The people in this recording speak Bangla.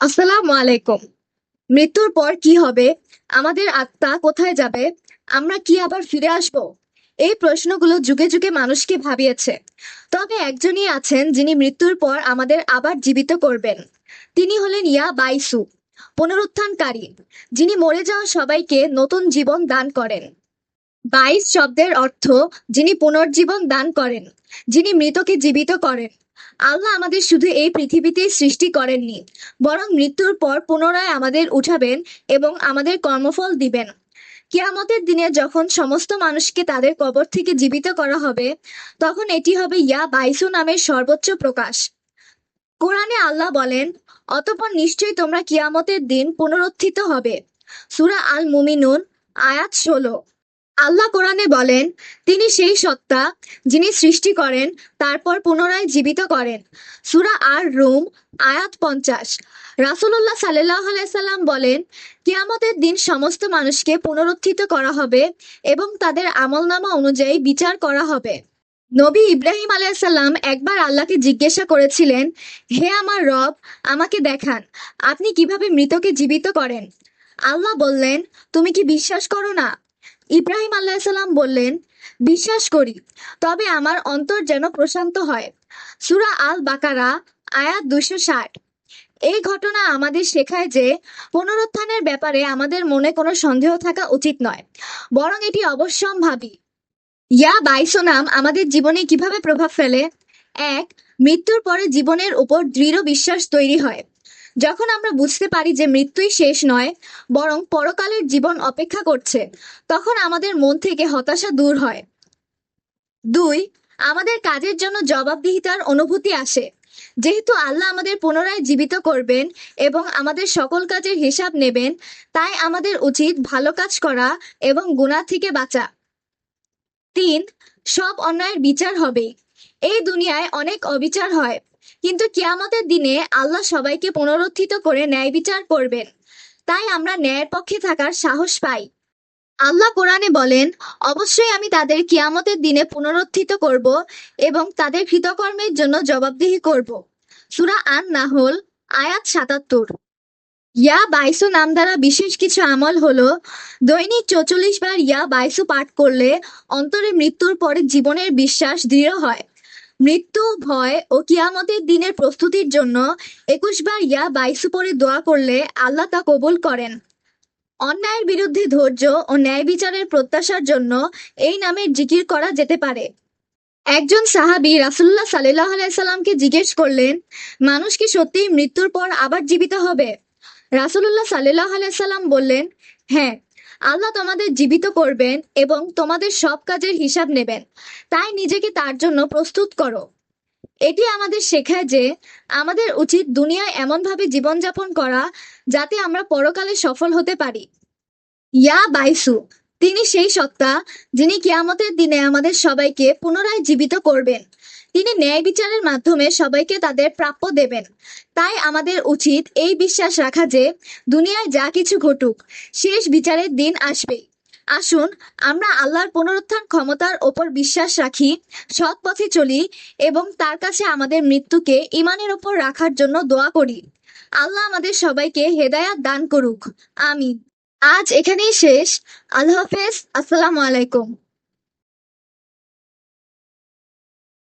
আসসালামু আলাইকুম। মৃত্যুর পর কি হবে? আমাদের আত্মা কোথায় যাবে? আমরা কি আবার ফিরে আসব? এই প্রশ্নগুলো যুগে যুগে মানুষকে ভাবিয়েছে। তবে একজনই আছেন যিনি মৃত্যুর পর আমাদের আবার জীবিত করবেন। তিনি হলেন ইয়া বাইসু পুনরুত্থানকারী, যিনি মরে যাওয়া সবাইকে নতুন জীবন দান করেন। বাইশ শব্দের অর্থ যিনি পুনর্জীবন দান করেন, যিনি মৃতকে জীবিত করেন। আল্লাহ আমাদের শুধু এই পৃথিবীতেই সৃষ্টি করেননি, বরং মৃত্যুর পর পুনরায় আমাদের উঠাবেন এবং আমাদের কর্মফল দিবেন। কিয়ামতের দিনে যখন সমস্ত মানুষকে তাদের কবর থেকে জীবিত করা হবে, তখন এটি হবে ইয়া বাইসু নামের সর্বোচ্চ প্রকাশ। কোরআনে আল্লাহ বলেন, অতপর নিশ্চয়ই তোমরা কিয়ামতের দিন পুনরুত্থিত হবে। সুরা আল মুমিনুন আয়াত ষোলো। আল্লাহ কোরআনে বলেন, তিনি সেই সত্তা যিনি সৃষ্টি করেন, তারপর পুনরায় জীবিত করেন। সুরা আর রুম আয়াত পঞ্চাশ। রাসূলুল্লাহ সাল্লাহ সাল্লাম বলেন, কিয়ামতের দিন সমস্ত মানুষকে পুনরুত্থিত করা হবে এবং তাদের আমলনামা অনুযায়ী বিচার করা হবে। নবী ইব্রাহিম আলাইসাল্লাম একবার আল্লাহকে জিজ্ঞাসা করেছিলেন, হে আমার রব, আমাকে দেখান, আপনি কীভাবে মৃতকে জীবিত করেন? আল্লাহ বললেন, তুমি কি বিশ্বাস করো না? ইব্রাহিম আলাইসাল্লাম বললেন, বিশ্বাস করি, তবে আমার অন্তর যেন প্রশান্ত হয়। সুরা আল বাকারা আয়াত দুশো ষাট। এই ঘটনা আমাদের শেখায় যে পুনরুত্থানের ব্যাপারে আমাদের মনে কোনো সন্দেহ থাকা উচিত নয়, বরং এটি অবশ্যম্ভাবী। ইয়া বাইসো নাম আমাদের জীবনে কীভাবে প্রভাব ফেলে? এক, মৃত্যুর পরে জীবনের উপর দৃঢ় বিশ্বাস তৈরি হয়। যখন আমরা বুঝতে পারি যে মৃত্যুই শেষ নয়, বরং পরকালের জীবন অপেক্ষা করছে, তখন আমাদের মন থেকে হতাশা দূর হয়। দুই, আমাদের কাজের জন্য জবাবদিহিতার অনুভূতি আসে। যেহেতু আল্লাহ আমাদের পুনরায় জীবিত করবেন এবং আমাদের সকল কাজের হিসাব নেবেন, তাই আমাদের উচিত ভালো কাজ করা এবং গুণা থেকে বাঁচা। তিন, সব অন্যায়ের বিচার হবে। এই দুনিয়ায় অনেক অবিচার হয়। কিন্তু কিয়ামতের দিনে আল্লাহ সবাইকে পুনরুত্থিত করে ন্যায় বিচার করবেন। তাই আমরা ন্যায়ের পক্ষে থাকার সাহস পাই। আল্লাহ কোরআনে বলেন, অবশ্যই আমি তাদের কিয়ামতের দিনে পুনরুত্থিত করব এবং তাদের কৃতকর্মের জন্য জবাবদিহি করব। সুরা আন নাহল আয়াত সাতাত্তর। ইয়া বাইসু নাম দ্বারা বিশেষ কিছু আমল হলো, দৈনিক চৌচল্লিশ বার ইয়া বাইসু পাঠ করলে অন্তরে মৃত্যুর পরে জীবনের বিশ্বাস দৃঢ় হয়। মৃত্যু, ভয় ও কিয়ামতের দিনের প্রস্তুতির জন্য একুশ বার ইয়া বাইসু পরে দোয়া করলে আল্লাহ তা কবুল করেন। অন্যায়ের বিরুদ্ধে ধৈর্য ও ন্যায় বিচারের প্রত্যাশার জন্য এই নামের জিকির করা যেতে পারে। একজন সাহাবী রাসুল্লাহ সাল্লাহ আলাইসাল্লামকে জিজ্ঞেস করলেন, মানুষ কি সত্যিই মৃত্যুর পর আবার জীবিত হবে? রাসুল্লাহ সাল্লাহ আলাইসাল্লাম বললেন হ্যাঁ। আল্লাহ তোমাদের জীবিত করবেন এবং তোমাদের সব কাজের হিসাব নেবেন। তাই নিজেকে তার জন্য প্রস্তুত করো। এটি আমাদের শেখায় যে আমাদের উচিত দুনিয়ায় এমনভাবে জীবনযাপন করা যাতে আমরা পরকালে সফল হতে পারি। ইয়া বাইসু তিনি সেই সত্তা যিনি কিয়ামতের দিনে আমাদের সবাইকে পুনরায় জীবিত করবেন। তিনি ন্যায় বিচারের মাধ্যমে সবাইকে তাদের প্রাপ্য দেবেন। তাই আমাদের উচিত এই বিশ্বাস রাখা যে, দুনিয়ায় যা কিছু ঘটুক, শেষ বিচারের দিন আসবে। আসুন, আমরা আল্লাহর পুনরুত্থান ক্ষমতার ওপর বিশ্বাস রাখি, সৎ পথে চলি এবং তার কাছে আমাদের মৃত্যুকে ইমানের ওপর রাখার জন্য দোয়া করি। আল্লাহ আমাদের সবাইকে হেদায়াত দান করুক। আমিন। আজ এখানেই শেষ। আল্লাহ হাফেজ। আসসালামু আলাইকুম।